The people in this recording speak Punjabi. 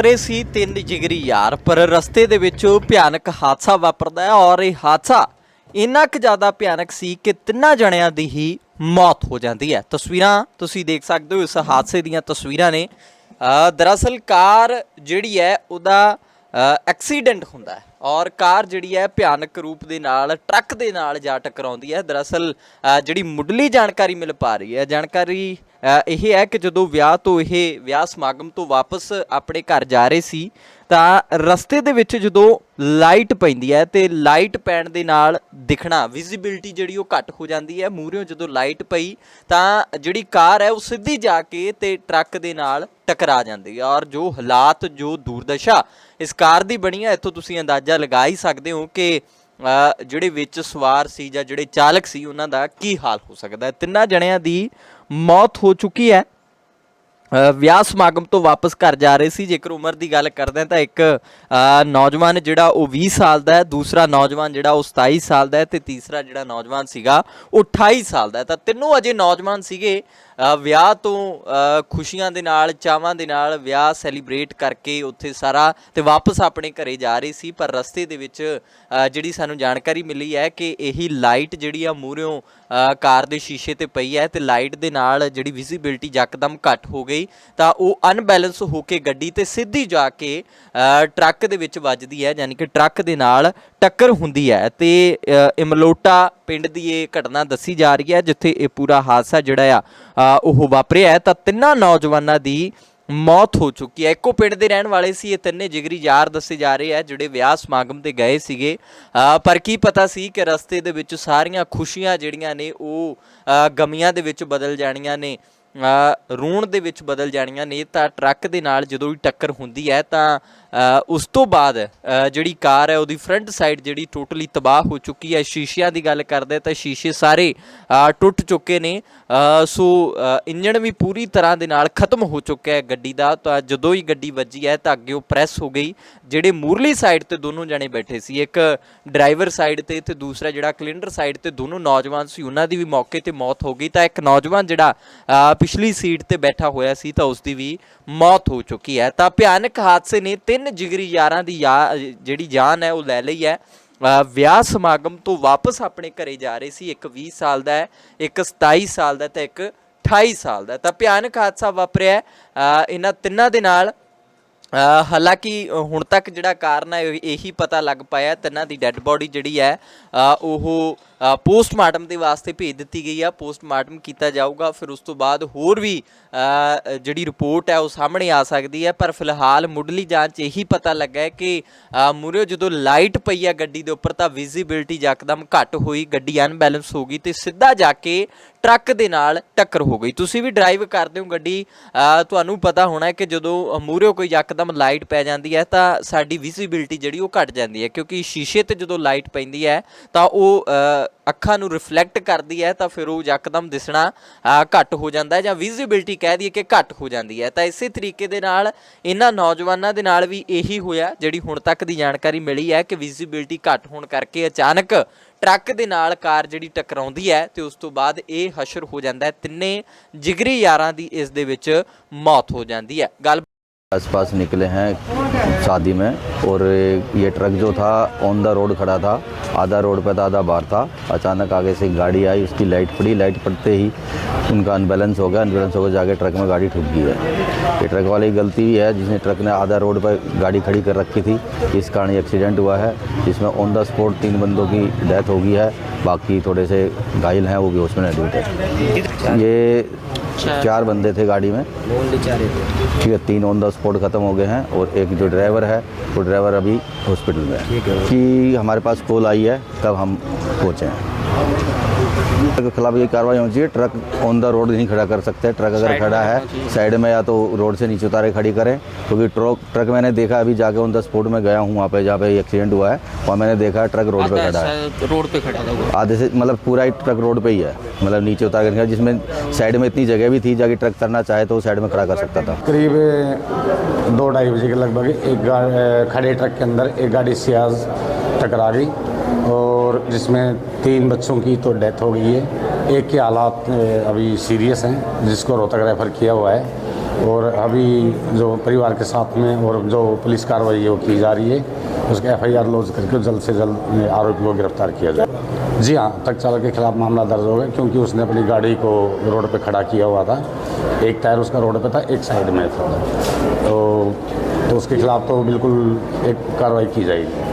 ਉਤਰੇ ਸੀ ਤਿੰਨ ਜਿਗਰੀ ਯਾਰ ਪਰ ਰਸਤੇ ਦੇ ਵਿੱਚ ਭਿਆਨਕ ਹਾਦਸਾ ਵਾਪਰਦਾ ਹੈ ਔਰ ਇਹ ਹਾਦਸਾ ਇੰਨਾ ਕੁ ਜ਼ਿਆਦਾ ਭਿਆਨਕ ਸੀ ਕਿ ਤਿੰਨਾਂ ਜਣਿਆਂ ਦੀ ਹੀ ਮੌਤ ਹੋ ਜਾਂਦੀ ਹੈ। ਤਸਵੀਰਾਂ ਤੁਸੀਂ ਦੇਖ ਸਕਦੇ ਹੋ ਇਸ ਹਾਦਸੇ ਦੀਆਂ ਤਸਵੀਰਾਂ ਨੇ। ਅ, ਦਰਅਸਲ ਕਾਰ ਜਿਹੜੀ ਹੈ ਉਹਦਾ ਐਕਸੀਡੈਂਟ ਹੁੰਦਾ ਹੈ ਔਰ ਕਾਰ ਜਿਹੜੀ ਹੈ ਭਿਆਨਕ ਰੂਪ ਦੇ ਨਾਲ ਟਰੱਕ ਦੇ ਨਾਲ ਜਾ ਟਕਰਾਉਂਦੀ ਹੈ। ਦਰਅਸਲ ਅ, ਜਿਹੜੀ ਮੁੱਢਲੀ ਜਾਣਕਾਰੀ ਮਿਲ ਪਾ ਰਹੀ ਹੈ ਜਾਣਕਾਰੀ ਇਹ ਹੈ ਕਿ ਜਦੋਂ ਵਿਆਹ ਤੋਂ ਇਹ ਵਿਆਹ ਸਮਾਗਮ ਤੋਂ ਵਾਪਸ ਆਪਣੇ ਘਰ ਜਾ ਰਹੇ ਸੀ, ਤਾਂ ਰਸਤੇ ਦੇ ਵਿੱਚ ਜਦੋਂ ਲਾਈਟ ਪੈਂਦੀ ਹੈ ਤੇ ਲਾਈਟ ਪੈਣ ਦੇ ਨਾਲ ਦਿਖਣਾ ਵਿਜ਼ਿਬਿਲਟੀ ਜਿਹੜੀ ਉਹ ਘੱਟ ਹੋ ਜਾਂਦੀ ਹੈ। ਮੂਹਰਿਓਂ ਜਦੋਂ ਲਾਈਟ ਪਈ, ਤਾਂ ਜਿਹੜੀ ਕਾਰ ਹੈ ਉਹ ਸਿੱਧੀ ਜਾ ਕੇ ਤੇ ਟਰੱਕ ਦੇ ਨਾਲ ਟਕਰਾ ਜਾਂਦੀ ਹੈ ਔਰ ਜੋ ਹਾਲਾਤ, ਜੋ ਦੂਰਦਸ਼ਾ ਇਸ ਕਾਰ ਦੀ ਬਣੀ ਹੈ, ਇੱਥੋਂ ਤੁਸੀਂ ਅੰਦਾਜ਼ਾ ਲਗਾ ਹੀ ਸਕਦੇ ਹੋ ਕਿ ਜਿਹੜੇ ਵਿੱਚ ਸਵਾਰ ਸੀ ਜਾਂ ਜਿਹੜੇ ਚਾਲਕ ਸੀ, ਉਹਨਾਂ ਦਾ ਕੀ ਹਾਲ ਹੋ ਸਕਦਾ ਹੈ? ਤਿੰਨਾਂ ਜਣਿਆਂ ਦੀ ਮੌਤ ਹੋ ਚੁੱਕੀ ਹੈ। ਵਿਆਹ ਸਮਾਗਮ ਤੋਂ ਵਾਪਸ ਘਰ ਜਾ ਰਹੇ ਸੀ। ਜੇਕਰ ਉਮਰ ਦੀ ਗੱਲ ਕਰਦੇ ਹਾਂ ਤਾਂ ਇੱਕ ਨੌਜਵਾਨ ਜਿਹੜਾ ਉਹ 20 ਸਾਲ ਦਾ ਹੈ, ਦੂਸਰਾ ਨੌਜਵਾਨ ਜਿਹੜਾ ਉਹ 27 ਸਾਲ ਦਾ ਹੈ ਤੇ ਤੀਸਰਾ ਜਿਹੜਾ ਨੌਜਵਾਨ ਸੀਗਾ ਉਹ 28 ਸਾਲ ਦਾ ਤਾਂ ਤਿੰਨੋਂ ਅਜੇ ਨੌਜਵਾਨ ਸੀਗੇ। ਵਿਆਹ ਤੋਂ ਖੁਸ਼ੀਆਂ ਦੇ ਨਾਲ, ਚਾਵਾਂ ਦੇ ਨਾਲ ਵਿਆਹ ਸੈਲੀਬ੍ਰੇਟ ਕਰਕੇ ਉੱਥੇ ਸਾਰਾ ਤੇ ਵਾਪਸ ਆਪਣੇ ਘਰੇ ਜਾ ਰਹੇ ਸੀ। ਪਰ ਰਸਤੇ ਦੇ ਵਿੱਚ ਜਿਹੜੀ ਸਾਨੂੰ ਜਾਣਕਾਰੀ ਮਿਲੀ ਹੈ ਕਿ ਇਹੀ ਲਾਈਟ ਜਿਹੜੀ ਆ ਮੂਹਰਿਓਂ ਕਾਰ ਦੇ ਸ਼ੀਸ਼ੇ ਤੇ ਪਈ ਹੈ ਤੇ ਲਾਈਟ ਦੇ ਨਾਲ ਜਿਹੜੀ ਵਿਜ਼ਿਬਿਲਟੀ ਯਕਦਮ ਘੱਟ ਹੋ ਗਈ। ਤਾਂ ਉਹ ਅਨਬੈਲੈਂਸ ਹੋ ਕੇ ਗੱਡੀ ਤੇ ਸਿੱਧੀ ਜਾ ਕੇ ਟਰੱਕ ਦੇ ਵਿੱਚ ਵੱਜਦੀ ਹੈ ਯਾਨੀ ਕਿ ਟਰੱਕ ਦੇ ਨਾਲ ਟੱਕਰ ਹੁੰਦੀ ਹੈ ਤੇ ਇਮਲੋਟਾ ਪਿੰਡ ਦੀ ਇਹ ਘਟਨਾ ਦੱਸੀ ਜਾ ਰਹੀ ਹੈ ਜਿੱਥੇ ਇਹ ਪੂਰਾ ਹਾਦਸਾ ਜਿਹੜਾ ਆ ਉਹ ਵਾਪਰਿਆ ਤਾਂ ਤਿੰਨਾਂ ਨੌਜਵਾਨਾਂ ਦੀ ਮੌਤ ਹੋ ਚੁੱਕੀ ਹੈ। ਇੱਕੋ ਪਿੰਡ ਦੇ ਰਹਿਣ ਵਾਲੇ ਸੀ ਇਹ ਤਿੰਨੇ ਜਿਗਰੀ ਯਾਰ ਦੱਸੇ ਜਾ ਰਹੇ ਆ ਜਿਹੜੇ ਵਿਆਹ ਸਮਾਗਮ ਤੇ ਗਏ ਸੀਗੇ। ਅ, ਪਰ ਕੀ ਪਤਾ ਸੀ ਕਿ ਰਸਤੇ ਦੇ ਵਿੱਚ ਸਾਰੀਆਂ ਖੁਸ਼ੀਆਂ ਜਿਹੜੀਆਂ ਨੇ ਉਹ ਅ, ਗਮੀਆਂ ਦੇ ਵਿੱਚ ਬਦਲ ਜਾਣੀਆਂ ਨੇ। ਰੋਣ ਦੇ ਵਿੱਚ ਬਦਲ ਜਾਣੀਆਂ ਨੇ, ਤਾਂ ਟਰੱਕ ਦੇ ਨਾਲ ਜਦੋਂ ਵੀ ਟੱਕਰ ਹੁੰਦੀ ਹੈ, ਤਾਂ ਉਸ ਤੋਂ ਬਾਅਦ ਜਿਹੜੀ ਕਾਰ ਹੈ, ਉਹਦੀ ਫਰੰਟ ਸਾਈਡ ਜਿਹੜੀ ਟੋਟਲੀ ਤਬਾਹ ਹੋ ਚੁੱਕੀ ਹੈ। ਸ਼ੀਸ਼ਿਆਂ ਦੀ ਗੱਲ ਕਰਦੇ ਤਾਂ ਸ਼ੀਸ਼ੇ ਸਾਰੇ ਟੁੱਟ ਚੁੱਕੇ ਨੇ। ਸੋ ਇੰਜਣ ਵੀ ਪੂਰੀ ਤਰ੍ਹਾਂ ਦੇ ਨਾਲ ਖਤਮ ਹੋ ਚੁੱਕਿਆ ਹੈ ਗੱਡੀ ਦਾ। ਤਾਂ ਜਦੋਂ ਹੀ ਗੱਡੀ ਵੱਜੀ ਹੈ, ਤਾਂ ਅੱਗੇ ਉਹ ਪ੍ਰੈਸ ਹੋ ਗਈ। ਜਿਹੜੇ ਮੂਰਲੀ ਸਾਈਡ ਤੇ ਦੋਨੋਂ ਜਣੇ ਬੈਠੇ ਸੀ, ਇੱਕ ਡਰਾਈਵਰ ਸਾਈਡ ਤੇ ਤੇ ਦੂਸਰਾ ਜਿਹੜਾ ਕਲਿੰਡਰ ਸਾਈਡ ਤੇ ਦੋਨੋਂ ਨੌਜਵਾਨ ਸੀ, ਉਹਨਾਂ ਦੀ ਵੀ ਮੌਕੇ ਤੇ ਮੌਤ ਹੋ ਗਈ। ਤਾਂ ਇੱਕ ਨੌਜਵਾਨ ਜਿਹੜਾ ਪਿਛਲੀ ਸੀਟ ਤੇ ਬੈਠਾ ਹੋਇਆ ਸੀ ਤਾਂ ਉਸ ਦੀ ਵੀ ਮੌਤ ਹੋ ਚੁੱਕੀ ਹੈ। ਤਾਂ ਭਿਆਨਕ ਹਾਦਸੇ ਨੇ ਤਿੰਨ ਜਿਗਰੀ ਯਾਰਾਂ ਦੀ ਯਾ- ਜਿਹੜੀ ਜਾਨ ਹੈ ਉਹ ਲੈ ਲਈ ਹੈ। ਵਿਆਹ ਸਮਾਗਮ ਤੋਂ ਵਾਪਸ ਆਪਣੇ ਘਰੇ ਜਾ ਰਹੇ ਸੀ। ਇੱਕ 20 ਸਾਲ ਦਾ ਹੈ, ਇੱਕ 27 ਸਾਲ ਦਾ ਤੇ ਇੱਕ 28 ਸਾਲ ਦਾ ਤਾਂ ਭਿਆਨਕ ਹਾਦਸਾ ਵਾਪਰਿਆ ਇਹਨਾਂ ਤਿੰਨਾਂ ਦੇ ਨਾਲ ਹਾਲਾਂਕਿ ਹੁਣ ਤੱਕ ਜਿਹੜਾ ਕਾਰਨ ਹੈ, ਇਹੀ ਪਤਾ ਲੱਗ ਪਾਇਆ। ਤਿੰਨਾਂ ਦੀ ਡੈੱਡ ਬੋਡੀ ਜਿਹੜੀ ਹੈ ਉਹ ਪੋਸਟਮਾਰਟਮ ਦੇ ਵਾਸਤੇ ਭੇਜ ਦਿੱਤੀ ਗਈ ਆ। ਪੋਸਟਮਾਰਟਮ ਕੀਤਾ ਜਾਊਗਾ। ਫਿਰ ਉਸ ਤੋਂ ਬਾਅਦ ਹੋਰ ਵੀ ਜਿਹੜੀ ਰਿਪੋਰਟ ਹੈ, ਉਹ ਸਾਹਮਣੇ ਆ ਸਕਦੀ ਹੈ। ਪਰ ਫਿਲਹਾਲ ਮੁੱਢਲੀ ਜਾਂਚ ਇਹੀ ਪਤਾ ਲੱਗਾ ਹੈ ਕਿ ਮੂਰੇ ਜਦੋਂ ਲਾਈਟ ਪਈ ਆ ਗੱਡੀ ਦੇ ਉੱਪਰ ਤਾਂ ਵਿਜ਼ਿਬਿਲਟੀ ਯਕਦਮ ਘੱਟ ਹੋਈ। ਗੱਡੀ ਅਨਬੈਲੈਂਸ ਹੋ ਗਈ ਤੇ ਸਿੱਧਾ ਜਾ ਕੇ ਟਰੱਕ ਦੇ ਨਾਲ ਟੱਕਰ ਹੋ ਗਈ। ਤੁਸੀਂ ਵੀ ਡਰਾਈਵ ਕਰਦੇ ਹੋ ਗੱਡੀ। ਤੁਹਾਨੂੰ ਪਤਾ ਹੋਣਾ ਕਿ ਜਦੋਂ ਮੂਹਰੇ ਕੋਈ ਯਕਦਮ ਲਾਈਟ ਪੈ ਜਾਂਦੀ ਹੈ ਤਾਂ ਸਾਡੀ ਵਿਜ਼ਿਬਿਲਟੀ ਜਿਹੜੀ ਉਹ ਘਟ ਜਾਂਦੀ ਹੈ। ਕਿਉਂਕਿ ਸ਼ੀਸ਼ੇ ਤੇ ਜਦੋਂ ਲਾਈਟ ਪੈਂਦੀ ਹੈ ਤਾਂ ਉਹ ਅੱਖਾਂ ਨੂੰ ਰਿਫਲੈਕਟ ਕਰਦੀ ਹੈ ਤਾਂ ਫਿਰ ਉਹ ਯਕਦਮ ਦਿਸਣਾ ਘੱਟ ਹੋ ਜਾਂਦਾ ਹੈ ਜਾਂ ਵਿਜ਼ਿਬਿਲਟੀ ਕਹਿ ਦਈਏ ਕਿ ਘੱਟ ਹੋ ਜਾਂਦੀ ਹੈ। ਤਾਂ ਇਸੇ ਤਰੀਕੇ ਦੇ ਨਾਲ ਇਹਨਾਂ ਨੌਜਵਾਨਾਂ ਦੇ ਨਾਲ ਵੀ ਇਹੀ ਹੋਇਆ, ਜਿਹੜੀ ਹੁਣ ਤੱਕ ਦੀ ਜਾਣਕਾਰੀ ਮਿਲੀ ਹੈ ਕਿ ਵਿਜ਼ਿਬਿਲਟੀ ਘੱਟ ਹੋਣ ਕਰਕੇ ਅਚਾਨਕ ਟਰੱਕ ਦੇ ਨਾਲ ਕਾਰ ਜਿਹੜੀ ਟਕਰਾਉਂਦੀ ਹੈ ਤੇ ਉਸ ਤੋਂ ਬਾਅਦ ਇਹ ਹਸ਼ਰ ਹੋ ਜਾਂਦਾ ਹੈ, ਤਿੰਨੇ ਜਿਗਰੀ ਯਾਰਾਂ ਦੀ ਇਸ ਦੇ ਵਿੱਚ ਮੌਤ ਹੋ ਜਾਂਦੀ ਹੈ। ਗੱਲ आसपास निकले हैं शादी में और ये ट्रक जो था ऑन द रोड खड़ा था, आधा रोड पे था, आधा बाहर था। अचानक आगे से गाड़ी आई, उसकी लाइट पड़ी। लाइट पड़ते ही उनका अनबैलेंस हो गया। अनबैलेंस होकर जाके ट्रक में गाड़ी ठुक गई है। ये ट्रक वाले की गलती ही है, जिसने ट्रक ने आधा रोड पर गाड़ी खड़ी कर रखी थी। इस कारण एक्सीडेंट हुआ है। जिसमें ऑन द स्पॉट तीन बंदों की डेथ हो गई है। बाकी थोड़े से घायल हैं, वो भी उसमें एडमिट है। ये चार बंदे थे गाड़ी में ठीक है तीन ऑन द स्पॉट खत्म हो गए हैं और एक जो ड्राइवर है वो ड्राइवर अभी हॉस्पिटल में है कि हमारे पास कॉल आई है तब हम पहुँचे हैं ट्रक के खिलाफ ये कार्रवाई होनी चाहिए। ट्रक ऑन द रोड नहीं खड़ा कर सकते। ट्रक अगर खड़ा है साइड में या तो रोड से नीचे उतारे खड़ी करें क्योंकि तो ट्रक ट्रक मैंने देखा अभी जाके ऑन द स्पॉट में गया हूँ वहाँ पे जहाँ पे एक्सीडेंट हुआ है वहाँ मैंने देखा ट्रक रोड पे खड़ा है। रोड पे खड़ा था आधे से मतलब पूरा ही ट्रक रोड पे ही है। मतलब नीचे उतार कर जिसमें साइड में इतनी जगह भी थी जाके ट्रक तरना चाहे तो साइड में खड़ा कर सकता था। करीब दो ढाई बजे के लगभग एक खड़े ट्रक के अंदर एक गाड़ी सियाज टकरा गई। और जिसमें तीन बच्चों की तो डेथ हो गई है। एक के हालात अभी सीरियस हैं, जिसको रोहतक रेफर किया हुआ है। और अभी जो परिवार के साथ में और जो पुलिस कार्रवाई वो की जा रही है। उसके एफ़ आई आर लॉन्च करके जल्द से जल्द आरोपी को गिरफ़्तार किया जाए। जी हाँ ट्रक चालक के खिलाफ मामला दर्ज हो गया, क्योंकि उसने अपनी गाड़ी को रोड पे खड़ा किया हुआ था। एक टायर उसका रोड पे था, एक साइड में था। तो तो उसके खिलाफ तो बिल्कुल एक कार्रवाई की जाएगी।